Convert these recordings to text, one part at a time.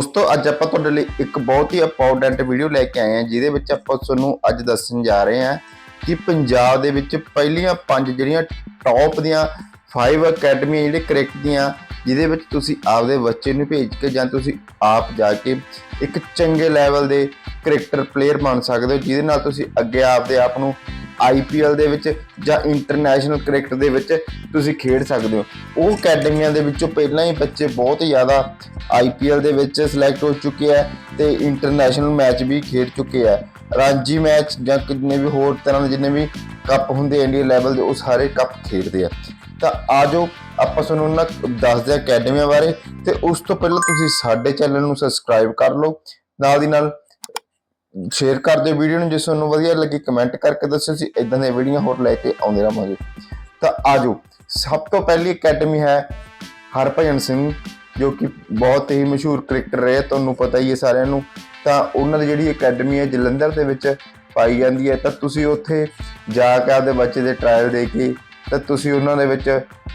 ਦੋਸਤੋ, ਅੱਜ ਆਪਾਂ ਤੁਹਾਡੇ ਲਈ ਇੱਕ ਬਹੁਤ ਹੀ ਇੰਪੋਰਟੈਂਟ ਵੀਡੀਓ ਲੈ ਕੇ ਆਏ ਹਾਂ, ਜਿਹਦੇ ਵਿੱਚ ਆਪਾਂ ਤੁਹਾਨੂੰ ਅੱਜ ਦੱਸਣ ਜਾ ਰਹੇ ਹਾਂ ਕਿ ਪੰਜਾਬ ਦੇ ਵਿੱਚ ਪਹਿਲੀਆਂ ਪੰਜ ਜਿਹੜੀਆਂ ਟੌਪ ਦੀਆਂ 5 ਅਕੈਡਮੀਆਂ ਜਿਹੜੇ ਕ੍ਰਿਕਟ ਦੀਆਂ, ਜਿਹਦੇ ਵਿੱਚ ਤੁਸੀਂ ਆਪਦੇ ਬੱਚੇ ਨੂੰ ਭੇਜ ਕੇ ਜਾਂ ਤੁਸੀਂ ਆਪ ਜਾ ਕੇ ਇੱਕ ਚੰਗੇ ਲੈਵਲ ਦੇ ਕ੍ਰਿਕਟਰ ਪਲੇਅਰ ਬਣ ਸਕਦੇ ਹੋ, ਜਿਹਦੇ ਨਾਲ ਤੁਸੀਂ ਅੱਗੇ ਆਪਦੇ ਆਪ ਨੂੰ ਆਈਪੀਐਲ ਦੇ ਵਿੱਚ ਜਾਂ ਇੰਟਰਨੈਸ਼ਨਲ ਕ੍ਰਿਕਟ ਦੇ ਵਿੱਚ ਤੁਸੀਂ ਖੇਡ ਸਕਦੇ ਹੋ। ਉਹ ਅਕੈਡਮੀਆਂ ਦੇ ਵਿੱਚੋਂ ਪਹਿਲਾਂ ਹੀ ਬੱਚੇ ਬਹੁਤ ਜ਼ਿਆਦਾ ਆਈਪੀਐਲ ਦੇ ਵਿੱਚ ਸਿਲੈਕਟ ਹੋ ਚੁੱਕੇ ਆ ਤੇ ਇੰਟਰਨੈਸ਼ਨਲ ਮੈਚ ਵੀ ਖੇਡ ਚੁੱਕੇ ਆ। ਰਾਂਜੀ ਮੈਚ ਜਾਂ ਕਿੰਨੇ ਵੀ ਹੋਰ ਤਰ੍ਹਾਂ ਦੇ ਜਿੰਨੇ ਵੀ ਕੱਪ ਹੁੰਦੇ ਇੰਡੀਆ ਲੈਵਲ ਦੇ, ਉਹ ਸਾਰੇ ਕੱਪ ਖੇਡਦੇ ਆ। ਤਾਂ ਆਜੋ ਆਪਾਂ ਤੁਹਾਨੂੰ ਉਹਨਾਂ ਦੱਸਦੇ ਆ ਅਕੈਡਮੀਆਂ ਬਾਰੇ ਤੇ ਉਸ ਤੋਂ ਪਹਿਲਾਂ ਤੁਸੀਂ ਸਾਡੇ ਚੈਨਲ ਨੂੰ ਸਬਸਕ੍ਰਾਈਬ ਕਰ ਲਓ। ਨਾਲ ਦੀ ਨਾਲ ਸ਼ੇਅਰ ਕਰ ਦਿਓ ਵੀਡੀਓ ਨੂੰ ਜੇ ਤੁਹਾਨੂੰ ਵਧੀਆ ਲੱਗੀ ਕਮੈਂਟ ਕਰਕੇ ਦੱਸਿਓ ਸੀ ਇਦਾਂ ਦੀਆਂ ਵੀਡੀਓ ਹੋਰ ਲੈ ਕੇ ਆਉਂਦੇ ਰਹਾਂਗੇ। ਤਾਂ ਆਜੋ, ਸਭ ਤੋਂ ਪਹਿਲੀ ਅਕੈਡਮੀ ਹੈ ਹਰਭਜਨ ਸਿੰਘ, ਜੋ ਕਿ ਬਹੁਤ ਹੀ ਮਸ਼ਹੂਰ ਕ੍ਰਿਕਟਰ ਰਹੇ, ਤੁਹਾਨੂੰ ਪਤਾ ਹੀ ਹੈ ਸਾਰਿਆਂ ਨੂੰ। ਤਾਂ ਉਹਨਾਂ ਦੀ ਜਿਹੜੀ ਅਕੈਡਮੀ ਹੈ ਜਲੰਧਰ ਦੇ ਵਿੱਚ ਪਾਈ ਜਾਂਦੀ ਹੈ। ਤਾਂ ਤੁਸੀਂ ਉੱਥੇ ਜਾ ਕੇ ਆਪਦੇ ਬੱਚੇ ਦੇ ਟ੍ਰਾਇਲ ਦੇ ਕੇ ਤਾਂ ਤੁਸੀਂ ਉਹਨਾਂ ਦੇ ਵਿੱਚ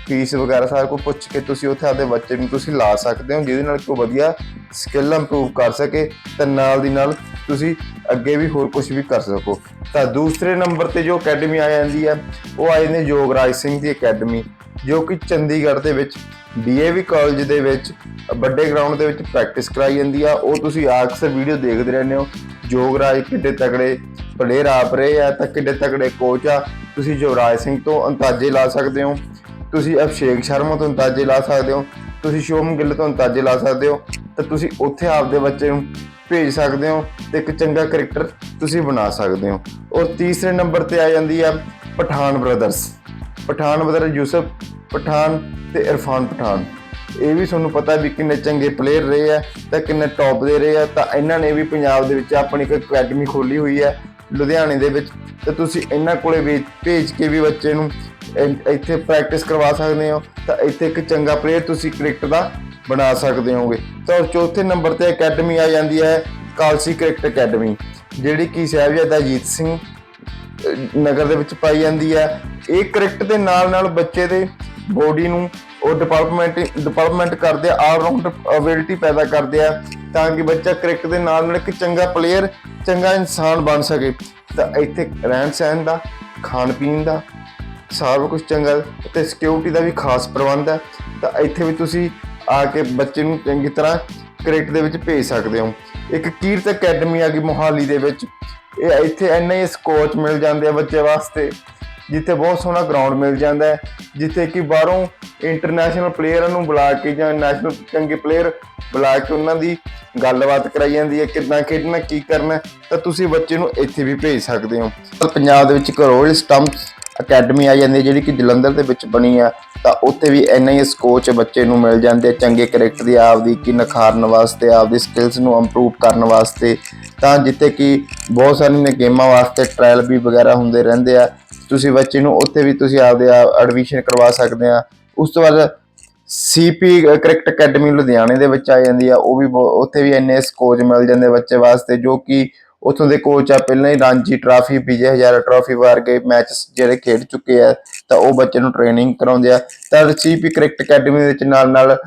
ਫੀਸ ਵਗੈਰਾ ਸਾਰਾ ਕੁਝ ਪੁੱਛ ਕੇ ਤੁਸੀਂ ਉੱਥੇ ਆਪਦੇ ਬੱਚੇ ਨੂੰ ਤੁਸੀਂ ਲਾ ਸਕਦੇ ਹੋ, ਜਿਹਦੇ ਨਾਲ ਕੋਈ ਵਧੀਆ ਸਕਿੱਲ ਇੰਪਰੂਵ ਕਰ ਸਕੇ ਤੇ ਨਾਲ ਦੀ ਨਾਲ ਤੁਸੀਂ ਅੱਗੇ ਵੀ ਹੋਰ ਕੁਝ ਵੀ ਕਰ ਸਕੋ। ਤਾਂ ਦੂਸਰੇ ਨੰਬਰ ਤੇ ਜੋ ਅਕੈਡਮੀ ਆ ਜਾਂਦੀ ਹੈ, ਉਹ ਆ ਜਾਂਦੀ ਯੋਗਰਾਜ ਸਿੰਘ ਦੀ ਅਕੈਡਮੀ ਜੋ ਕਿ ਚੰਡੀਗੜ੍ਹ ਦੇ ਵਿੱਚ ਡੀਏਵੀ ਕਾਲਜ ਦੇ ਵਿੱਚ, ਵੱਡੇ ਗਰਾਊਂਡ ਦੇ ਵਿੱਚ ਪ੍ਰੈਕਟਿਸ ਕਰਾਈ ਜਾਂਦੀ ਆ। ਉਹ ਤੁਸੀਂ ਅਕਸਰ ਵੀਡੀਓ ਦੇਖਦੇ ਰਹਿੰਦੇ ਹੋ। ਯੋਗਰਾਜ ਕਿੱਡੇ ਤਕੜੇ ਪਲੇਅਰ ਆਪ ਰਹੇ ਆ ਤਾਂ ਕਿੱਡੇ ਤਕੜੇ ਕੋਚ ਆ। ਤੁਸੀਂ ਯੁਵਰਾਜ ਸਿੰਘ ਤੋਂ ਅੰਦਾਜ਼ੇ ਲਾ ਸਕਦੇ ਹੋ। ਤੁਸੀਂ ਅਭਿਸ਼ੇਕ ਸ਼ਰਮਾ ਤੋਂ ਅੰਦਾਜ਼ੇ ਲਾ ਸਕਦੇ ਹੋ। ਤੁਸੀਂ ਸ਼ੋਮ ਗਿੱਲ ਤੋਂ ਅੰਦਾਜ਼ੇ ਲਾ ਸਕਦੇ ਹੋ। ਤਾਂ ਤੁਸੀਂ ਉੱਥੇ ਆਪਦੇ ਬੱਚੇ ਨੂੰ ਭੇਜ ਸਕਦੇ ਹੋ ਤੇ ਇੱਕ ਚੰਗਾ ਕ੍ਰਿਕਟਰ ਤੁਸੀਂ ਬਣਾ ਸਕਦੇ ਹੋ। ਔਰ ਤੀਸਰੇ ਨੰਬਰ ਤੇ ਆ ਜਾਂਦੀ ਆ ਪਠਾਨ ਬ੍ਰਦਰਸ ਪਠਾਨ ਬ੍ਰਦਰ ਯੂਸਫ ਪਠਾਨ ਤੇ ਇਰਫਾਨ ਪਠਾਨ। ਇਹ ਵੀ ਤੁਹਾਨੂੰ ਪਤਾ ਵੀ ਕਿੰਨੇ ਚੰਗੇ ਪਲੇਅਰ ਰਹੇ ਆ ਤਾਂ ਕਿੰਨੇ ਟੌਪ ਦੇ ਰਹੇ ਆ। ਤਾਂ ਇਹਨਾਂ ਨੇ ਵੀ ਪੰਜਾਬ ਦੇ ਵਿੱਚ ਆਪਣੀ ਇੱਕ ਅਕੈਡਮੀ ਖੋਲੀ ਹੋਈ ਹੈ ਲੁਧਿਆਣੇ ਦੇ ਵਿੱਚ। ਤੇ ਤੁਸੀਂ ਇਹਨਾਂ ਕੋਲੇ ਵੀ ਭੇਜ ਕੇ ਵੀ ਬੱਚੇ ਨੂੰ ਇੱਥੇ ਪ੍ਰੈਕਟਿਸ ਕਰਵਾ ਸਕਦੇ ਹੋ। ਤਾਂ ਇੱਥੇ ਇੱਕ ਚੰਗਾ ਪਲੇਅਰ ਤੁਸੀਂ ਕ੍ਰਿਕਟ ਦਾ ਬਣਾ ਸਕਦੇ ਹੋਗੇ। ਤਾਂ ਚੌਥੇ ਨੰਬਰ ਤੇ ਅਕੈਡਮੀ ਆ ਜਾਂਦੀ ਹੈ ਕਾਲਸੀ ਕ੍ਰਿਕਟ ਅਕੈਡਮੀ ਜਿਹੜੀ ਕਿ ਸਾਹਿਬਜ਼ਾਦਾ ਅਜੀਤ ਸਿੰਘ ਨਗਰ ਦੇ ਵਿੱਚ ਪਾਈ ਜਾਂਦੀ ਹੈ। ਇਹ ਕ੍ਰਿਕਟ ਦੇ ਨਾਲ ਨਾਲ ਬੱਚੇ ਦੇ ਬੋਡੀ ਨੂੰ ਉਹ ਡਿਵੈਲਪਮੈਂਟ ਡਿਵੈਲਪਮੈਂਟ ਕਰਦੇ ਆ ਆਲ ਰਾਊਂਡ ਅਬਿਲਿਟੀ ਪੈਦਾ ਕਰਦੇ ਆ, ਤਾਂ ਕਿ ਬੱਚਾ ਕ੍ਰਿਕਟ ਦੇ ਨਾਲ ਨਾਲ ਇੱਕ ਚੰਗਾ ਪਲੇਅਰ ਚੰਗਾ ਇਨਸਾਨ ਬਣ ਸਕੇ। ਤਾਂ ਇੱਥੇ ਰਹਿਣ ਸਹਿਣ ਦਾ, ਖਾਣ ਪੀਣ ਦਾ, ਸਾਰਾ ਕੁਝ ਚੰਗਾ ਤੇ ਸਿਕਿਉਰਿਟੀ ਦਾ ਵੀ ਖਾਸ ਪ੍ਰਬੰਧ ਹੈ। ਤਾਂ ਇੱਥੇ ਵੀ ਤੁਸੀਂ ਆ ਕੇ ਬੱਚੇ ਨੂੰ ਚੰਗੀ ਤਰ੍ਹਾਂ ਕ੍ਰਿਕਟ ਦੇ ਵਿੱਚ ਭੇਜ ਸਕਦੇ ਹੋ। ਇੱਕ ਕੀਰਤ ਅਕੈਡਮੀ ਆ ਗਈ ਮੋਹਾਲੀ ਦੇ ਵਿੱਚ। ਇਹ ਇੱਥੇ ਇੰਨਾ ਹੀ ਸਕੋਚ ਮਿਲ ਜਾਂਦੇ ਆ ਬੱਚੇ ਵਾਸਤੇ, ਜਿੱਥੇ ਬਹੁਤ ਸੋਹਣਾ ਗਰਾਊਂਡ ਮਿਲ ਜਾਂਦਾ ਹੈ, ਜਿੱਥੇ ਕਿ ਬਾਹਰੋਂ ਇੰਟਰਨੈਸ਼ਨਲ ਪਲੇਅਰਾਂ ਨੂੰ ਬੁਲਾ ਕੇ ਜਾਂ ਨੈਸ਼ਨਲ ਚੰਗੇ ਪਲੇਅਰ ਬੁਲਾ ਕੇ ਉਹਨਾਂ ਦੀ ਗੱਲਬਾਤ ਕਰਾਈ ਜਾਂਦੀ ਹੈ, ਕਿੱਦਾਂ ਖੇਡਣਾ, ਕੀ ਕਰਨਾ, ਤਾਂ ਤੁਸੀਂ ਬੱਚੇ ਨੂੰ ਇੱਥੇ ਵੀ ਭੇਜ ਸਕਦੇ ਹੋ। ਪੰਜਾਬ ਦੇ ਵਿੱਚ ਇੱਕ ਰੋਇਲ ਸਟੰਪਸ ਅਕੈਡਮੀ ਆ ਜਾਂਦੀ ਹੈ, ਜਿਹੜੀ ਕਿ ਜਲੰਧਰ ਦੇ ਵਿੱਚ ਬਣੀ ਆ, ਤਾਂ ਉੱਥੇ ਵੀ ਐਨਆਈਐਸ ਕੋਚ ਬੱਚੇ ਨੂੰ ਮਿਲ ਜਾਂਦੇ ਚੰਗੇ ਕ੍ਰਿਕਟ ਦੀ ਆਪਦੀ ਕਿ ਨਿਖਾਰਨ ਵਾਸਤੇ, ਆਪਦੀ ਸਕਿੱਲਸ ਨੂੰ ਇੰਪਰੂਵ ਕਰਨ ਵਾਸਤੇ। ਤਾਂ ਜਿੱਥੇ ਕਿ ਬਹੁਤ ਸਾਰੀਆਂ ਗੇਮਾਂ ਵਾਸਤੇ ਟ੍ਰਾਇਲ ਵੀ ਵਗੈਰਾ ਹੁੰਦੇ ਰਹਿੰਦੇ ਆ। ਤੁਸੀਂ ਬੱਚੇ ਨੂੰ ਉੱਥੇ ਵੀ ਤੁਸੀਂ ਆਪਦੇ ਐਡਮਿਸ਼ਨ ਕਰਵਾ ਸਕਦੇ ਆ। ਉਸ ਤੋਂ ਬਾਅਦ ਸੀਪੀ ਕ੍ਰਿਕਟ ਅਕੈਡਮੀ ਲੁਧਿਆਣੇ ਦੇ ਵਿੱਚ ਆ ਜਾਂਦੀ ਆ, ਉਹ ਵੀ ਬਹੁ- ਉੱਥੇ ਵੀ ਐਨਐਸ ਕੋਚ ਮਿਲ ਜਾਂਦੇ ਬੱਚੇ ਵਾਸਤੇ, ਜੋ ਕਿ ਉੱਥੋਂ ਦੇ ਕੋਚ ਆ, ਪਹਿਲਾਂ ਹੀ ਰਾਂਝੀ ਟਰਾਫੀ ਵਿਜੇ ਹਜ਼ਾਰਾ ਟਰਾਫੀ ਵਰਗੇ ਮੈਚ ਜਿਹੜੇ ਖੇਡ ਚੁੱਕੇ ਆ, ਤਾਂ ਉਹ ਬੱਚੇ ਨੂੰ ਟ੍ਰੇਨਿੰਗ ਕਰਾਉਂਦੇ ਆ। ਤਾਂ ਸੀਪੀ ਕ੍ਰਿਕਟ ਅਕੈਡਮੀ ਦੇ ਵਿੱਚ ਨਾਲ ਨਾਲ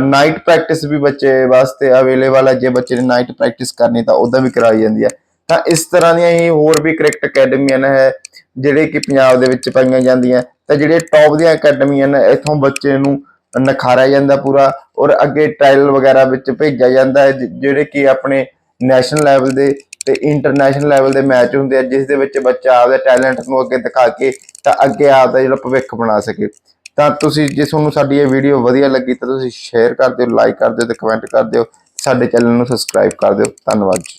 ਨਾਈਟ ਪ੍ਰੈਕਟਿਸ ਵੀ ਬੱਚੇ ਵਾਸਤੇ ਅਵੇਲੇਬਲ ਹੈ ਜੇ ਬੱਚੇ ਨੇ ਨਾਈਟ ਪ੍ਰੈਕਟਿਸ ਕਰਨੀ ਤਾਂ ਉਹਦਾ ਵੀ ਕਰਾਈ ਜਾਂਦੀ ਆ। ਤਾਂ ਇਸ ਤਰ੍ਹਾਂ ਦੀਆਂ ਹੀ ਹੋਰ ਵੀ ਕ੍ਰਿਕਟ ਅਕੈਡਮੀਆਂ ਨੇ ਹੈ ਜਿਹੜੇ ਕਿ ਪੰਜਾਬ ਦੇ ਵਿੱਚ ਪਾਈਆਂ ਜਾਂਦੀਆਂ। ਤਾਂ ਜਿਹੜੇ ਟੌਪ ਦੀਆਂ ਅਕੈਡਮੀਆਂ ਨੇ ਇੱਥੋਂ ਬੱਚੇ ਨੂੰ ਨਖਾਰਿਆ ਜਾਂਦਾ ਪੂਰਾ ਔਰ ਅੱਗੇ ਟ੍ਰਾਇਲ ਵਗੈਰਾ ਵਿੱਚ ਭੇਜਿਆ ਜਾਂਦਾ ਹੈ ਜਿਹੜੇ ਕਿ ਆਪਣੇ ਨੈਸ਼ਨਲ ਲੈਵਲ ਦੇ ਤੇ ਇੰਟਰਨੈਸ਼ਨਲ ਲੈਵਲ ਦੇ ਮੈਚ ਹੁੰਦੇ ਆ, ਜਿਸ ਦੇ ਵਿੱਚ ਬੱਚਾ ਆਪਦੇ ਟੈਲੈਂਟ ਨੂੰ ਅੱਗੇ ਦਿਖਾ ਕੇ ਤਾਂ ਅੱਗੇ ਆਪਦਾ ਜਿਹੜਾ ਭਵਿੱਖ ਬਣਾ ਸਕੇ। ਤਾਂ ਤੁਸੀਂ, ਜੇ ਤੁਹਾਨੂੰ ਸਾਡੀ ਇਹ ਵੀਡੀਓ ਵਧੀਆ ਲੱਗੀ ਤਾਂ ਤੁਸੀਂ ਸ਼ੇਅਰ ਕਰ ਦਿਓ ਲਾਈਕ ਕਰ ਦਿਓ ਤੇ ਕਮੈਂਟ ਕਰ ਦਿਓ। ਸਾਡੇ ਚੈਨਲ ਨੂੰ ਸਬਸਕ੍ਰਾਈਬ ਕਰ ਦਿਓ। ਧੰਨਵਾਦ ਜੀ।